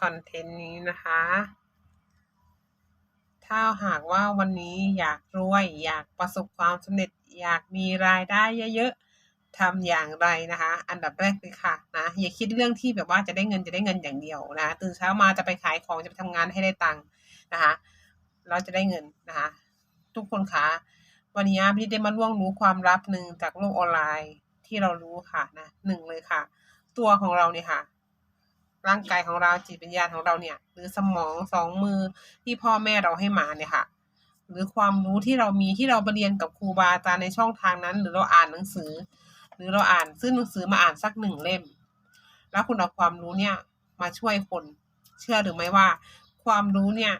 คอนเทนต์นี้นะคะ ถ้าหากว่าวันนี้อยากรวย อยากประสบความสำเร็จ อยากมีรายได้เยอะๆทำอย่างไรนะคะ อันดับแรกเลยค่ะนะอย่าคิดเรื่องที่แบบว่าจะได้เงินจะได้เงินอย่างเดียวนะตื่นเช้ามาจะไปขายของจะไปทำงานให้ได้ตังค์นะคะเราจะได้เงินนะคะ ทุกคนคะวันนี้พี่ได้มาล่วงรู้ความลับหนึ่งจากโลกออนไลน์ที่เรารู้ค่ะนะหนึ่งเลยค่ะ ตัวของเราเนี่ยค่ะ ร่างกายของเราจิตวิญญาณของเราเนี่ย หรือสมองสองมือที่พ่อแม่เราให้มาเนี่ยค่ะ หรือความรู้ที่เรามีที่เราไปเรียนกับครูบาอาจารย์ในช่องทางนั้น หรือเราอ่านหนังสือ หรือเราอ่านซื้อหนังสือมาอ่านสักหนึ่งเล่ม แล้วคุณเอาความรู้เนี่ยมาช่วยคนเชื่อหรือไม่ว่า ความรู้เนี่ย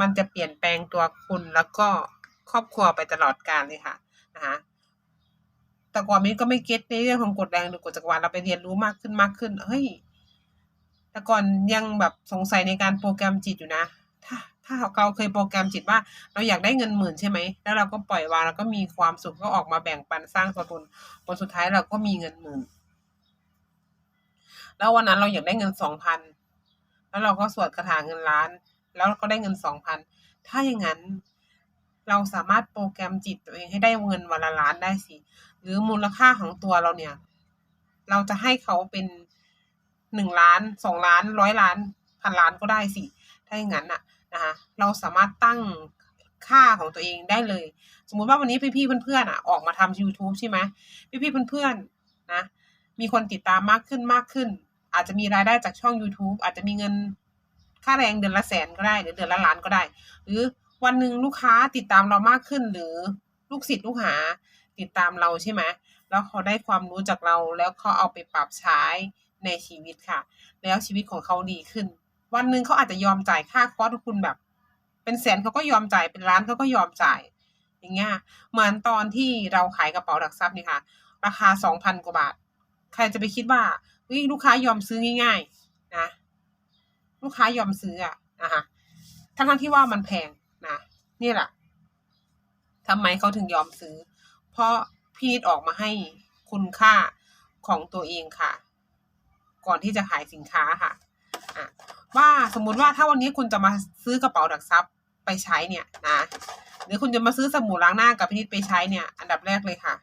มันจะเปลี่ยนแปลงตัวคุณแล้วก็ครอบครัวไปตลอดกาลเลยค่ะนะคะแต่ก่อนนี้ก็ไม่เก็ตในเรื่องของกฎแรงหรือกฎจักรวาลเราไปเรียนรู้มากขึ้นมากขึ้น เฮ้ย แต่ก่อนยังแบบสงสัยในการโปรแกรมจิตอยู่นะ ถ้าถ้าเราเคยโปรแกรมจิตว่า เราอยากได้เงินหมื่นใช่ไหม แล้วเราก็ปล่อยวางแล้วก็มีความสุขก็ออกมาแบ่งปันสร้างตัวตนผลสุดท้ายเราก็มีเงินหมื่น แล้ววันนั้นเราอยากได้เงินสองพันแล้วเราก็สวดคาถาเงินล้าน แล้วก็ได้เงินสองพันถ้าอย่างนั้นเราสามารถโปรแกรมจิตตัวเองให้ได้เงินวันละล้านได้สิ หรือมูลค่าของตัวเราเนี่ย เราจะให้เขาเป็น หนึ่งล้านสองล้านร้อยล้านพันล้านก็ได้สิ ถ้าอย่างนั้นนะนะคะเราสามารถตั้งค่าของตัวเองได้เลย สมมุติว่าวันนี้พี่ๆเพื่อนๆอะออกมาทำ YouTube ใช่ไหมพี่ๆเพื่อนๆนะมีคนติดตามมากขึ้นมากขึ้น อาจจะมีรายได้จากช่อง YouTube อาจจะมีเงินค่าแรงเดือนละแสนก็ได้หรือเดือนละล้านก็ได้ หรือวันหนึ่งลูกค้าติดตามเรามากขึ้น หรือลูกศิษย์ลูกหาติดตามเราใช่ไหมแล้วเขาได้ความรู้จากเราแล้วเขาเอาไปปรับใช้ ในชีวิตค่ะ แล้วชีวิตของเขาดีขึ้น วันหนึ่งเขาอาจจะยอมจ่ายค่าคอร์สคุณแบบ เป็นแสนเขาก็ยอมจ่ายเป็นล้านเขาก็ยอมจ่าย อย่างเงี้ยเหมือนตอนที่เราขายกระเป๋าหลักทรัพย์นี่ค่ะ ราคาสองพันกว่าบาท ใครจะไปคิดว่าวิลูกค้ายอมซื้อง่าย ๆ นะ ลูกค้ายอมซื้ออะนะคะทั้งทั้งๆที่ว่ามันแพงนะนี่แหละทำไมเขาถึงยอมซื้อ เพราะพีดออกมาให้คุณค่าของตัวเองค่ะ ก่อนที่จะขายสินค้าค่ะะว่าสมมุติว่าถ้าวันนี้คุณจะมาซื้อกระเป๋าดักทรัพย์ไปใช้เนี่ยนะหรือคุณจะมาซื้อสบู่ล้างหน้ากับพี่นิดไปใช้เนี่ย อันดับแรกเลยค่ะ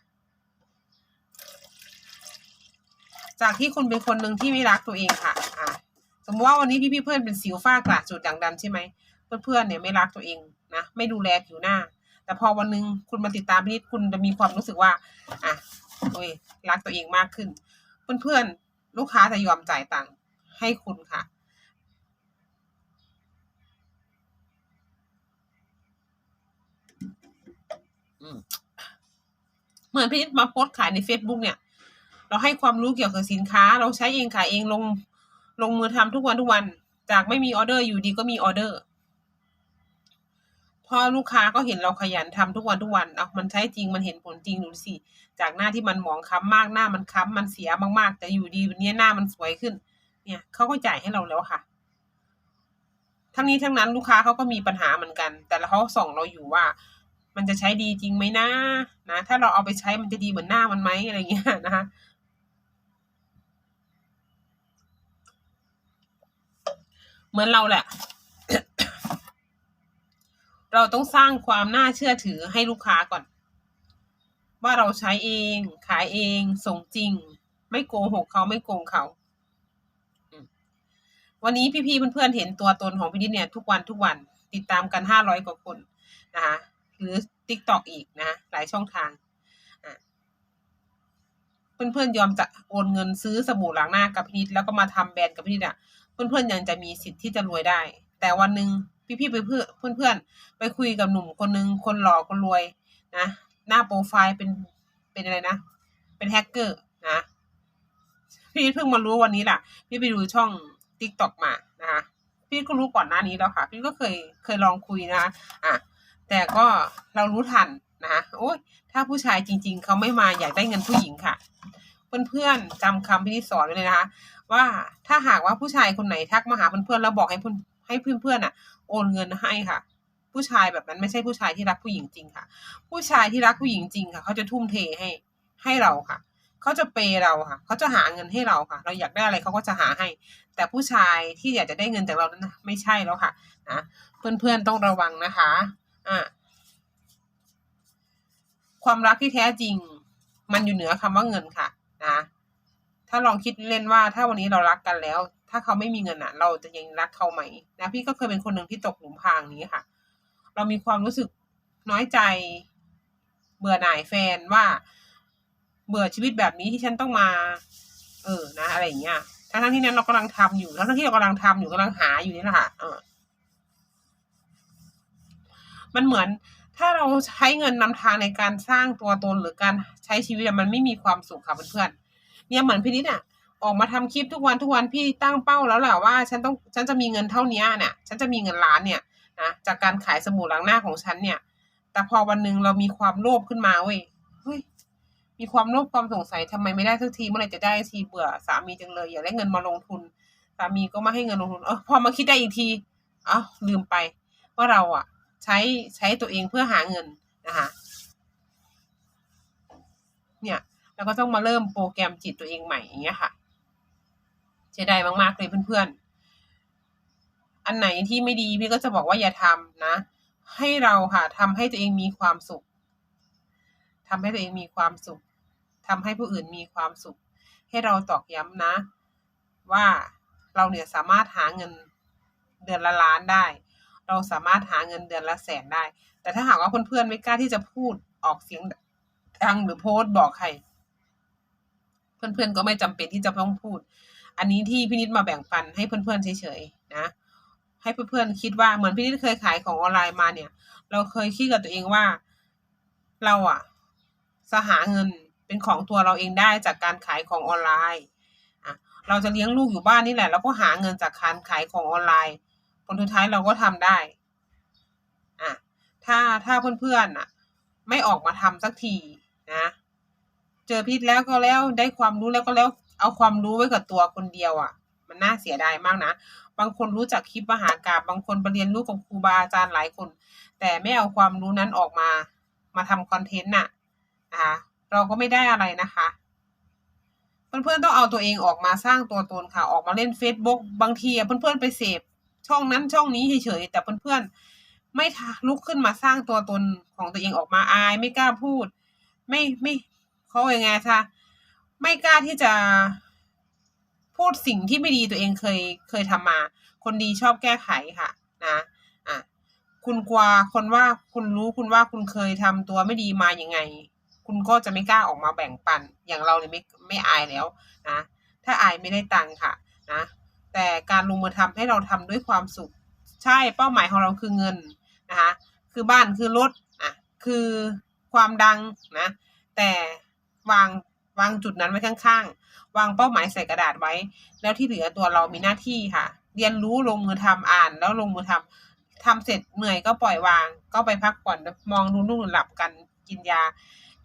จากที่คุณเป็นคนหนึ่งที่ไม่รักตัวเองค่ะอ่าสมมติว่าวันนี้พี่พี่เพื่อนเป็นสิวฝ้ากระจุดด่างดำใช่ไหมเพื่อนเพื่อนๆเนี่ยไม่รักตัวเองนะไม่ดูแลผิวหน้า แต่พอวันหนึงคุณมาติดตามพี่นิดคุณจะมีความรู้สึกว่า อะโอ้ยรักตัวเองมากขึ้น เพื่อนเพื่อน ลูกค้าจะยอมจ่ายตังค์ให้คุณค่ะอืมเหมือนพี่นิดมาโพสต์ขายใน Facebook เนี่ย เราให้ความรู้เกี่ยวกับสินค้า เราใช้เองขายเองลง ลงมือทำทุกวันทุกวัน จากไม่มีออเดอร์อยู่ดีก็มีออเดอร์ พอลูกค้าก็เห็นเราขยันทำทุกวันทุกวันเอามันใช้จริงมันเห็นผลจริงดูสิ จากหน้าที่มันหมองค้ำมากหน้ามันค้ำมันเสียมากๆ แต่อยู่ดีวันนี้หน้ามันสวยขึ้น เนี่ยเขาก็จ่ายให้เราแล้วค่ะ ทั้งนี้ทั้งนั้นลูกค้าเขาก็มีปัญหาเหมือนกัน แต่เขาส่องเราอยู่ว่า มันจะใช้ดีจริงไหมนะนะ ถ้าเราเอาไปใช้มันจะดีเหมือนหน้ามันไหมอะไรเงี้ยนะคะเหมือนเราแหละ เราต้องสร้างความน่าเชื่อถือให้ลูกค้าก่อน ว่าเราใช้เอง ขายเอง ส่งจริง ไม่โกหกเขาไม่โกงเขา วันนี้พี่ๆเพื่อนๆเห็นตัวตนของพี่นิดเนี่ย ทุกวันทุกวันติดตามกันห้าร้อยกว่าคนนะคะหรือ t ิ k t o k อีกนะ หลายช่องทางเพื่อนๆยอมจะโอนเงินซื้อสบู่ล้างหน้ากับพี่นิดแล้วก็มาทำแบรนด์กับพี่นิดอะเพื่อนๆยังจะมีสิทธิ์ที่จะรวยได้ แต่วันหนึ่ง พี่ๆไปเพื่อนเพื่อนๆไปคุยกับหนุ่มคนหนึ่งคนหล่อคนรวยนะหน้าโปรไฟล์เป็นเป็นอะไรนะ เป็นแฮกเกอร์นะพี่เพิ่งมารู้วันนี้แหละพี่ไปดูช่องติ๊กต็อกมานะคะพี่ก็รู้ก่อนหน้านี้แล้วค่ะ พี่ก็เคยเคยลองคุยนะคะอะแต่ก็เรารู้ทันนะคะโอ้ยถ้าผู้ชายจริง ๆ เขาไม่มาอยากได้เงินผู้หญิงค่ะ เพื่อนๆจำคำพี่ที่สอนไว้เลยนะคะ ว่าถ้าหากว่าผู้ชายคนไหนทักมาหาเพื่อนๆแล้วบอกให้เพื่อน ให้เพื่อนๆอะ โอนเงินให้ค่ะ ผู้ชายแบบนั้นไม่ใช่ผู้ชายที่รักผู้หญิงจริงค่ะ ผู้ชายที่รักผู้หญิงจริงค่ะ เขาจะทุ่มเทให้ให้เราค่ะเขาจะเปย์เราค่ะ เขาจะหาเงินให้เราค่ะ เราอยากได้อะไรเขาก็จะหาให้ แต่ผู้ชายที่อยากจะได้เงินจากเรานั้นไม่ใช่แล้วค่ะนะเพื่อนๆต้องระวังนะคะ อ่าความรักที่แท้จริง มันอยู่เหนือคำว่าเงินค่ะ นะ ถ้าลองคิดเล่นว่าถ้าวันนี้เรารักกันแล้ว ถ้าเขาไม่มีเงินอะเราจะยังรักเขาไหมนะพี่ก็เคยเป็นคนหนึ่งที่ตกหลุมพรางนี้ค่ะ เรามีความรู้สึกน้อยใจ เบื่อหน่ายแฟนว่า เบื่อชีวิตแบบนี้ที่ฉันต้องมา เออนะ อะไรอย่างเงี้ยทั้งที่นั้นเรากำลังทำอยู่ทั้งที่เรากำลังทำอยู่กำลังหาอยู่นี่แหละค่ะเออมันเหมือนถ้าเราใช้เงินนำทางในการสร้างตัวตนหรือการใช้ชีวิตมันไม่มีความสุขค่ะเพื่อนๆเนี่ยเหมือนพี่นิดอะ ออกมาทำคลิปทุกวันทุกวันพี่ตั้งเป้าแล้วแหละว่า ฉันต้องฉันจะมีเงินเท่านี้เนี่ยฉันจะมีเงินล้านเนี่ยนะจากการขายสบู่ล้างหน้าของฉันเนี่ย แต่พอวันหนึ่งเรามีความโลภขึ้นมาเว้ยเฮ้ยมีความโลภความสงสัยทำไมไม่ได้สักทีเมื่อไหร่จะได้ทีเบื่อสามีจังเลย อยากได้เงินมาลงทุน สามีก็ไม่ให้เงินลงทุนเออพอมาคิดได้อีกทีเอ้าลืมไป ว่าเราอะ ใช้ใช้ตัวเองเพื่อหาเงินนะคะเนี่ยเราก็ต้องมาเริ่มโปรแกรมจิตตัวเองใหม่อย่างเงี้ยค่ะ เสียดายมากๆเลยเพื่อนๆ อันไหนที่ไม่ดีพี่ก็จะบอกว่าอย่าทำนะ ให้เราค่ะทำให้ตัวเองมีความสุขทำให้ตัวเองมีความสุขทำให้ผู้อื่นมีความสุข ให้เราตอกย้ำนะ ว่าเราเนี่ยสามารถหาเงินเดือนละล้านได้ เราสามารถหาเงินเดือนละแสนได้ แต่ถ้าหากว่าเพื่อนๆไม่กล้าที่จะพูดออกเสียงดังหรือโพสต์บอกใคร เพื่อนๆก็ไม่จำเป็นที่จะต้องพูด อันนี้ที่พี่นิดมาแบ่งปันให้เพื่อนๆเฉยๆนะให้เพื่อนๆคิดว่าเหมือนพี่นิดเคยขายของออนไลน์มาเนี่ย เราเคยคิดกับตัวเองว่า เราอะสหาเงินเป็นของตัวเราเองได้จากการขายของออนไลน์อะเราจะเลี้ยงลูกอยู่บ้านนี่แหละแล้วก็หาเงินจากการขายของออนไลน์ผลสุดท้ายเราก็ทำได้อะถ้าถ้าเพื่อนๆอะไม่ออกมาทำสักทีนะ เจอพิษแล้วก็แล้วได้ความรู้แล้วก็แล้ว เอาความรู้ไว้กับตัวคนเดียวอะ มันน่าเสียดายมากนะ บางคนรู้จักคลิปมหากาบบางคนไปเรียนรู้กับครูบาอาจารย์หลายคน แต่ไม่เอาความรู้นั้นออกมา มาทำคอนเทนต์น่ะนะคะเราก็ไม่ได้อะไรนะคะเพื่อนๆต้องเอาตัวเองออกมาสร้างตัวตนค่ะ ออกมาเล่น Facebook บางทีเพื่อนๆไปเสพช่องนั้นช่องนี้เฉยๆแต่เพื่อนๆไม่ลุกขึ้นมาสร้างตัวตนของตัวเองออกมาอาย ไม่กล้าพูด ไม่ไม่เขาอย่างไงคะ ไม่กล้าที่จะพูดสิ่งที่ไม่ดีตัวเองเคยเคยทำมา คนดีชอบแก้ไขค่ะ นะอะคุณกลัวคนว่าคุณรู้คุณว่าคุณเคยทำตัวไม่ดีมาอย่างไง คุณก็จะไม่กล้าออกมาแบ่งปัน อย่างเราเนี่ยไม่ไม่อายแล้วนะถ้าอายไม่ได้ตังค์ค่ะนะแต่การลงมือทำให้เราทำด้วยความสุข ใช่เป้าหมายของเราคือเงินนะคะคือบ้านคือรถอะคือความดังนะแต่วาง วางจุดนั้นไว้ข้างๆ วางเป้าหมายใส่กระดาษไว้ แล้วที่เหลือตัวเรามีหน้าที่ค่ะ เรียนรู้ลงมือทำอ่าน แล้วลงมือทำทำเสร็จเหนื่อยก็ปล่อยวาง ก็ไปพักผ่อนมองดูลูกหลับกันกินยา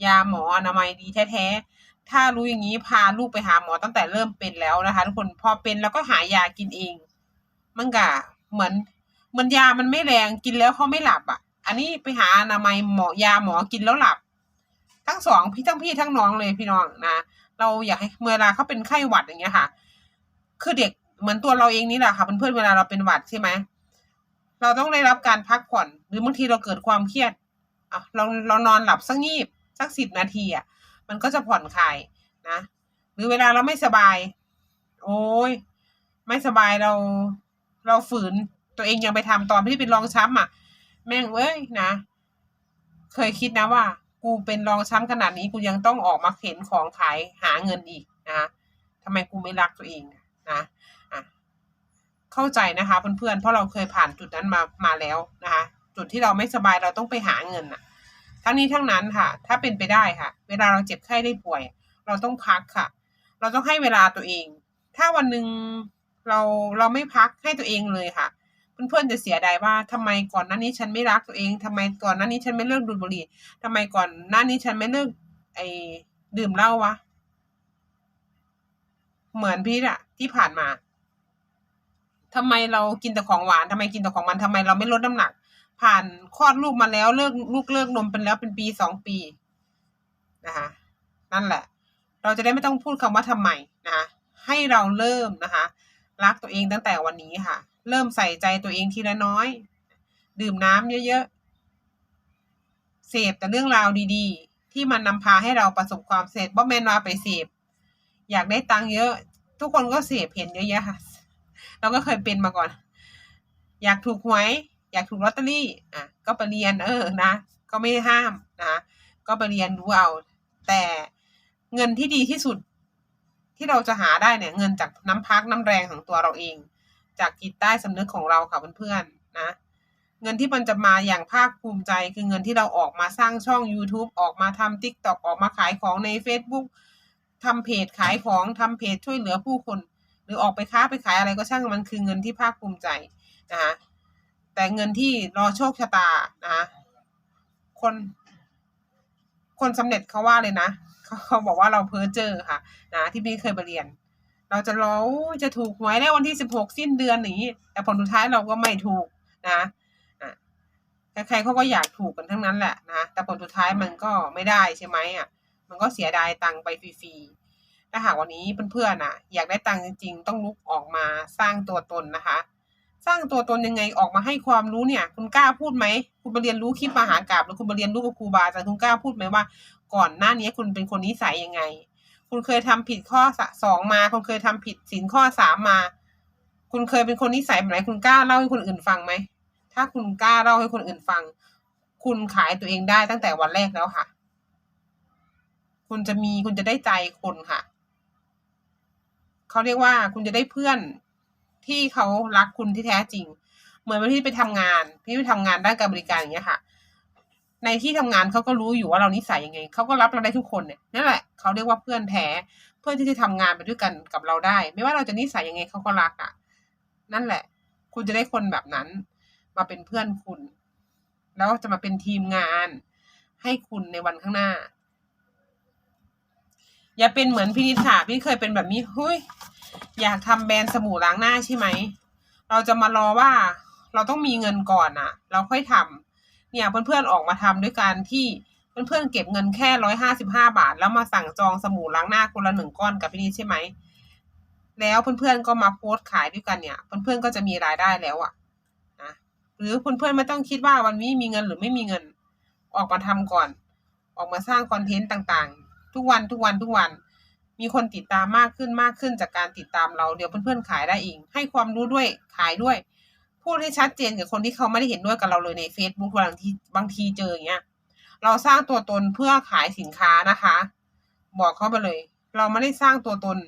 ยาหมออนามัยดีแท้ๆ ถ้ารู้อย่างนี้พาลูกไปหาหมอตั้งแต่เริ่มเป็นแล้วนะคะ ทุกคนพอเป็นแล้วก็หายากินเองมันก็เหมือนเหมือนยามันไม่แรงกินแล้วเขาไม่หลับอะ อันนี้ไปหาอนามัยหมอยาหมอกินแล้วหลับ ทั้งสองพี่ทั้งพี่ทั้งน้องเลยพี่น้องนะเราอยากให้เวลาเขาเป็นไข้หวัดอย่างเงี้ยค่ะ คือเด็กเหมือนตัวเราเองนี่แหละค่ะเพื่อนๆเวลาเราเป็นหวัดใช่ไหมเราต้องได้รับการพักผ่อน หรือบางทีเราเกิดความเครียดอะเราเรานอนหลับสักงีบสักสิบนาทีอะมันก็จะผ่อนคลายนะ หรือเวลาเราไม่สบาย โอ้ยไม่สบายเรา เราฝืนตัวเองยังไปทำตอนที่เป็นรองช้ำอะ แม่งเว้ยนะ เคยคิดนะว่า กูเป็นรองช้ำขนาดนี้กูยังต้องออกมาเข็นของขายหาเงินอีกนะทำไมกูไม่รักตัวเองนะะเข้าใจนะคะเพื่อนๆ เพราะเราเคยผ่านจุดนั้นมามาแล้วนะคะ จุดที่เราไม่สบายเราต้องไปหาเงินอะทั้งนี้ทั้งนั้นค่ะ ถ้าเป็นไปได้ค่ะ เวลาเราเจ็บไข้ได้ป่วย เราต้องพักค่ะ เราต้องให้เวลาตัวเอง ถ้าวันหนึ่งเราเราไม่พักให้ตัวเองเลยค่ะ เพื่อนๆจะเสียดายว่าทำไมก่อนหน้านี้ฉันไม่รักตัวเองทำไมก่อนหน้านี้ฉันไม่เลิกดูดบุหรี่ทำไมก่อนหน้านี้ฉันไม่เลิกไอ้ดื่มเหล้าวะ เหมือนพี่อะที่ผ่านมาทำไมเรากินแต่ของหวานทำไมกินแต่ของมันทำไมเราไม่ลดน้ำหนัก ผ่านคลอดลูกมาแล้วเลิกลูกเลิกนมเป็นแล้วเป็นปีสองปีนะคะนั่นแหละ เราจะได้ไม่ต้องพูดคำว่าทำไมนะคะให้เราเริ่มนะคะ รักตัวเองตั้งแต่วันนี้ค่ะ เริ่มใส่ใจตัวเองทีละน้อย ดื่มน้ำเยอะๆ เสพแต่เรื่องราวดีๆ ที่มันนำพาให้เราประสบความสำเร็จบ่แม่นว่าไปเสพอยากได้ตังค์เยอะ ทุกคนก็เสพเห็นเยอะแยะค่ะเราก็เคยเป็นมาก่อน อยากถูกหวย อยากถูกลอตเตอรี่อะก็ไปเรียนเออนะ ก็ไม่ห้ามนะก็ไปเรียนรู้เอา แต่เงินที่ดีที่สุดที่เราจะหาได้เนี่ย เงินจากน้ำพักน้ำแรงของตัวเราเอง จากจิตใต้สำนึกของเราค่ะเพื่อนๆนะ เงินที่มันจะมาอย่างภาคภูมิใจ คือเงินที่เราออกมาสร้างช่อง YouTube ออกมาทำ TikTok ออกมาขายของใน Facebook ทำเพจขายของทำเพจช่วยเหลือผู้คน หรือออกไปค้าไปขายอะไรก็ช่างมันคือเงินที่ภาคภูมิใจนะคะแต่เงินที่รอโชคชะตานะคะคน คนสำเร็จเขาว่าเลยนะเขาเขาบอกว่าเราเพ้อเจอค่ะ นะที่พี่เคยไปเรียน เราจะรอจะถูกหวยได้วันที่สิบหกสิ้นเดือนนี้ แต่ผลสุดท้ายเราก็ไม่ถูกนะใครๆเขาก็อยากถูกกันทั้งนั้นแหละนะแต่ผลสุดท้ายมันก็ไม่ได้ใช่ไหมอะ มันก็เสียดายตังค์ไปฟรีๆถ้าหากวันนี้เพื่อนๆน่ะ อยากได้ตังค์จริง ๆ ต้องลุกออกมาสร้างตัวตนนะคะ สร้างตัวตนยังไงออกมาให้ความรู้เนี่ย คุณกล้าพูดไหมคุณไปเรียนรู้คลิปมหากราบหรือคุณไปเรียนรู้กับครูบาอาจารย์คุณกล้าพูดไหมว่า ก่อนหน้านี้คุณเป็นคนนิสัยยังไง คุณเคยทำผิดข้อสองมา คุณเคยทำผิดศีลข้อสามมา คุณเคยเป็นคนนิสัยแบบไหนคุณกล้าเล่าให้คนอื่นฟังไหม ถ้าคุณกล้าเล่าให้คนอื่นฟัง คุณขายตัวเองได้ตั้งแต่วันแรกแล้วค่ะ คุณจะมีคุณจะได้ใจคนค่ะ เขาเรียกว่าคุณจะได้เพื่อนที่เขารักคุณที่แท้จริง เหมือนวันที่ไปทำงาน พี่ไปทำงานด้านการบริการอย่างเงี้ยค่ะ ในที่ทำงานเขาก็รู้อยู่ว่าเรานิสัยยังไงเขาก็รับเราได้ทุกคนเนี่ยนั่นแหละเขาเรียกว่าเพื่อนแท้เพื่อนที่จะทำงานไปด้วยกันกับเราได้ ไม่ว่าเราจะนิสัยยังไงเขาก็รักอะ นั่นแหละ คุณจะได้คนแบบนั้น มาเป็นเพื่อนคุณ แล้วจะมาเป็นทีมงาน ให้คุณในวันข้างหน้า อย่าเป็นเหมือนพี่นิสาพี่เคยเป็นแบบนี้เฮ้ยอยากทำแบรนด์สบู่ล้างหน้าใช่ไหมเราจะมารอว่า เราต้องมีเงินก่อนอะเราค่อยทำ เนี่ยเพื่อนๆออกมาทำด้วยการที่เพื่อนๆเก็บเงินแค่ร้อยห้าสิบห้าบาท แล้วมาสั่งจองสบู่ล้างหน้าคนละหนึ่งก้อนกับพี่นิดใช่ไหมแล้วเพื่อนๆก็มาโพสต์ขายด้วยกันเนี่ย เพื่อนๆก็จะมีรายได้แล้วอะนะหรือเพื่อนๆไม่ต้องคิดว่าวันนี้มีเงินหรือไม่มีเงินออกมาทำก่อน ออกมาสร้างคอนเทนต์ต่างๆ ทุกวันทุกวันทุกวัน มีคนติดตามมากขึ้นมากขึ้นจากการติดตามเราเดี๋ยวเพื่อนๆขายได้เองให้ความรู้ด้วยขายด้วย พูดให้ชัดเจนกับคนที่เขาไม่ได้เห็นด้วยกับเราเลยใน Facebook บางทีบางทีเจออย่างเงี้ย เราสร้างตัวตนเพื่อขายสินค้านะคะ บอกเขาไปเลย เราไม่ได้สร้างตัวตน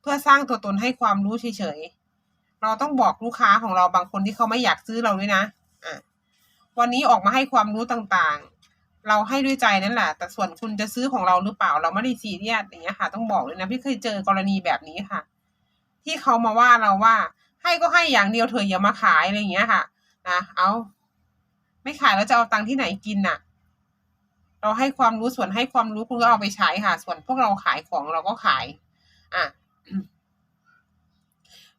เพื่อสร้างตัวตนให้ความรู้เฉยๆเราต้องบอกลูกค้าของเราบางคนที่เขาไม่อยากซื้อเราด้วยนะอะวันนี้ออกมาให้ความรู้ต่างๆ เราให้ด้วยใจนั่นแหละ แต่ส่วนคุณจะซื้อของเราหรือเปล่า เราไม่ได้ซีเรียสอย่างเงี้ยค่ะ ต้องบอกเลยนะพี่เคยเจอกรณีแบบนี้ค่ะ ที่เขามาว่าเราว่า ให้ก็ให้อย่างเดียวเถออย่ามาขายอะไรอย่างเงี้ยค่ะนะเอาไม่ขายแล้วจะเอาตังค์ที่ไหนกินน่ะ เราให้ความรู้ส่วนให้ความรู้คุณก็เอาไปใช้ค่ะ ส่วนพวกเราขายของเราก็ขาย อะ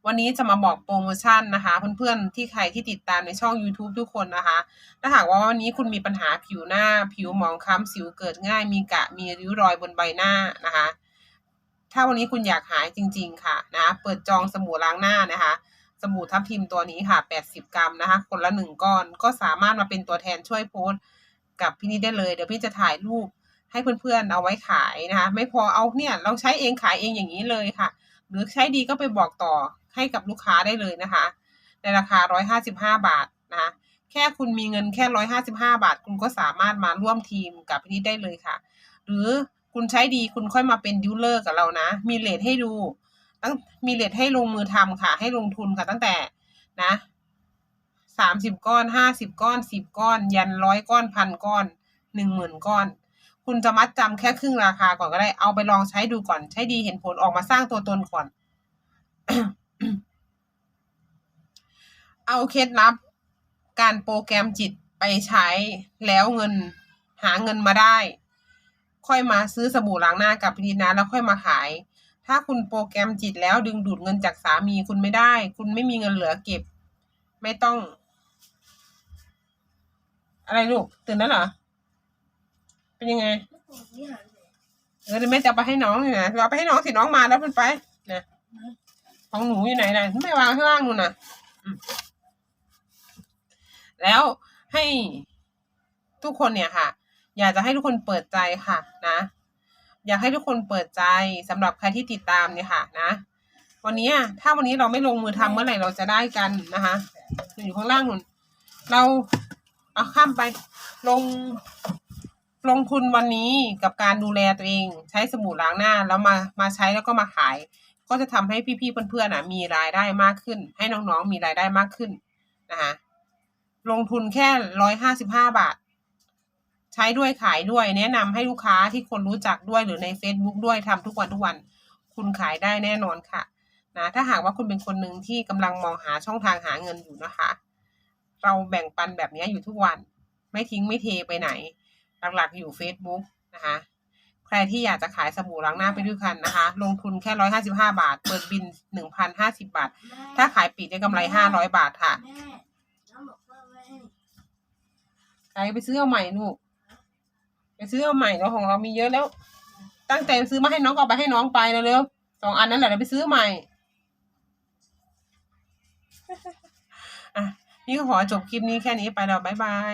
วันนี้จะมาบอกโปรโมชั่นนะคะ เพื่อนๆที่ใครที่ติดตามในช่อง YouTube ทุกคนนะคะ ถ้าหากว่าวันนี้คุณมีปัญหาผิวหน้า ผิวหมองคล้ำสิวเกิดง่าย มีกะมีริ้วรอยบนใบหน้านะคะ ถ้าวันนี้คุณอยากหายจริง ๆ ค่ะนะเปิดจองสบู่ล้างหน้านะคะ สบู่ทับทิมตัวนี้ค่ะ 80 กรัมนะคะ คนละหนึ่งก้อน ก็สามารถมาเป็นตัวแทนช่วยโพสต์กับพี่นิดได้เลย เดี๋ยวพี่จะถ่ายรูปให้เพื่อนๆเอาไว้ขายนะคะ ไม่พอเอาเนี่ยเราใช้เองขายเองอย่างนี้เลยค่ะ หรือใช้ดีก็ไปบอกต่อให้กับลูกค้าได้เลยนะคะ ในราคา 155 บาทนะคะ แค่คุณมีเงินแค่ 155 บาท คุณก็สามารถมาร่วมทีมกับพี่นิดได้เลยค่ะ หรือคุณใช้ดีคุณค่อยมาเป็นดิวเลอร์กับเรานะ มีเลทให้ดู ตั้งมีเลทให้ลงมือทำค่ะ ให้ลงทุนค่ะตั้งแต่นะสามสิบก้อนห้าสิบก้อนสิบก้อน ยันร้อยก้อนพันก้อนหนึ่งหมื่นก้อน คุณจะมัดจำแค่ครึ่งราคาก่อนก็ได้ เอาไปลองใช้ดูก่อน ใช้ดีเห็นผลออกมาสร้างตัวตนก่อน เอาเคล็ดลับ การโปรแกรมจิตไปใช้แล้วเงินหาเงินมาได้ ค่อยมาซื้อสบู่ล้างหน้ากับพิธีนะแล้วค่อยมาขาย ถ้าคุณโปรแกรมจิตแล้วดึงดูดเงินจากสามีคุณไม่ได้ คุณไม่มีเงินเหลือเก็บ ไม่ต้อง อะไรลูก ตื่นแล้วเหรอ เป็นยังไงเออแม่จะไปให้น้องอยู่นะเราไปให้น้องสิน้องมาแล้วมันไปนะของหนูอยู่ไหนนะไม่วางข้างล่างนู่นนะแล้วให้ทุกคนเนี่ยค่ะ อยากจะให้ทุกคนเปิดใจค่ะ นะ อยากให้ทุกคนเปิดใจสำหรับใครที่ติดตามเนี่ยค่ะนะ วันนี้อะถ้าวันนี้เราไม่ลงมือทำเมื่อไหร่เราจะได้กันนะคะอยู่ข้างล่างนู่นเราเอาข้ามไปลงลงทุนวันนี้กับการดูแลตัวเอง ใช้สบู่ล้างหน้าแล้วมามาใช้แล้วก็มาขาย ก็จะทำให้พี่ๆเพื่อนๆน่ะมีรายได้มากขึ้น ให้น้องๆมีรายได้มากขึ้นนะคะลงทุนแค่ร้อยห้าสิบห้าบาท ใช้ด้วยขายด้วยแนะนำให้ลูกค้าที่คนรู้จักด้วยหรือใน Facebook ด้วยทำทุกวันทุกวัน คุณขายได้แน่นอนค่ะนะถ้าหากว่าคุณเป็นคนหนึ่งที่กำลังมองหาช่องทางหาเงินอยู่นะคะ เราแบ่งปันแบบนี้อยู่ทุกวัน ไม่ทิ้งไม่เทไปไหน หลักๆอยู่ Facebook นะคะใครที่อยากจะขายสบู่ล้างหน้าไปด้วยกันนะคะ ลงทุนแค่ร้อยห้าสิบห้าบาท เปิดบินหนึ่งพันห้าสิบาท ถ้าขายปลีกได้กำไรห้าร้อยบาทค่ะแม่น้องบอกว่าไม่ให้ใครไปซื้อเอาใหม่ลูกไป ซื้อเอาใหม่เราของเรามีเยอะแล้ว ตั้งใจซื้อมาให้น้องก็เอาไปให้น้องไปเร็วๆสองอันนั้นแหละเราไปซื้อใหม่อะนี่ก็ขอจบคลิปนี้แค่นี้ไปแล้วบ๊ายบาย